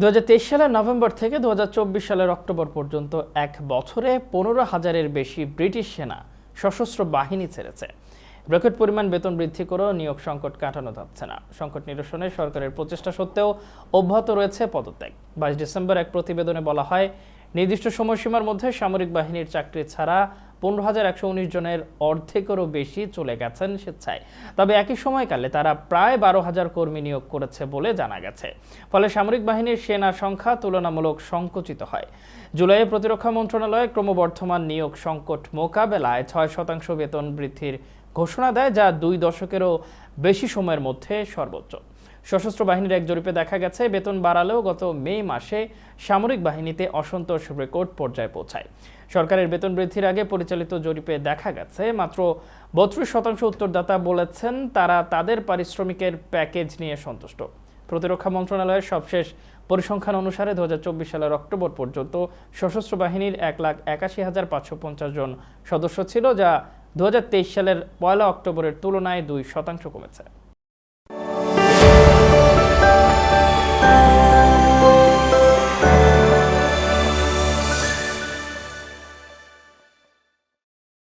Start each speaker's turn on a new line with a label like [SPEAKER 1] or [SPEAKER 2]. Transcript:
[SPEAKER 1] দু সালের নভেম্বর থেকে দুহাজার চব্বিশ সালের অক্টোবর পর্যন্ত এক বছরে পনেরো হাজারের বেশি ব্রিটিশ সেনা সশস্ত্র বাহিনী ছেড়েছে। রেকর্ড পরিমাণ বেতন বৃদ্ধি করেও নিয়োগ সংকট কাটানো যাচ্ছে না। সংকট নিরসনে সরকারের প্রচেষ্টা সত্ত্বেও অব্যাহত রয়েছে পদত্যাগ। বাইশ ডিসেম্বর এক প্রতিবেদনে বলা হয়, নির্দিষ্ট সময়সীমার মধ্যে সামরিক বাহিনীর চাকরি ছাড়া পনেরো হাজার একশো উনিশ জনের অর্ধেকেরও বেশি চলে গেছেন স্বেচ্ছায়। তবে একই সময়কালে তারা প্রায় বারো হাজার কর্মী নিয়োগ করেছে বলে জানা গেছে। ফলে সামরিক বাহিনীর সেনা সংখ্যা তুলনামূলক সংকুচিত হয়। জুলাইয়ে প্রতিরক্ষা মন্ত্রণালয় ক্রমবর্ধমান নিয়োগ সংকট মোকাবেলায় ছয় শতাংশ বেতন বৃদ্ধির ঘোষণা দেয়, যা দুই দশকেরও বেশি সময়ের মধ্যে সর্বোচ্চ। সশস্ত্র বাহিনীর এক জরিপে দেখা গেছে, বেতন বাড়ালেও গত মে মাসে সামরিক বাহিনীতে অসন্তোষ রেকর্ড পর্যায়ে পৌঁছায়। সরকারের বেতন বৃদ্ধির আগে পরিচালিত জরিপে দেখা গেছে, মাত্র বত্রিশ শতাংশ উত্তরদাতা বলেছেন তারা তাদের পারিশ্রমিকের প্যাকেজ নিয়ে সন্তুষ্ট। প্রতিরক্ষা মন্ত্রণালয়ের সবশেষ পরিসংখ্যান অনুসারে দু হাজার চব্বিশ সালের অক্টোবর পর্যন্ত সশস্ত্র বাহিনীর এক লাখ একাশি হাজার পাঁচশো পঞ্চাশ জন সদস্য ছিল, যা দু হাজার তেইশ সালের পয়লা অক্টোবরের তুলনায় দুই শতাংশ কমেছে।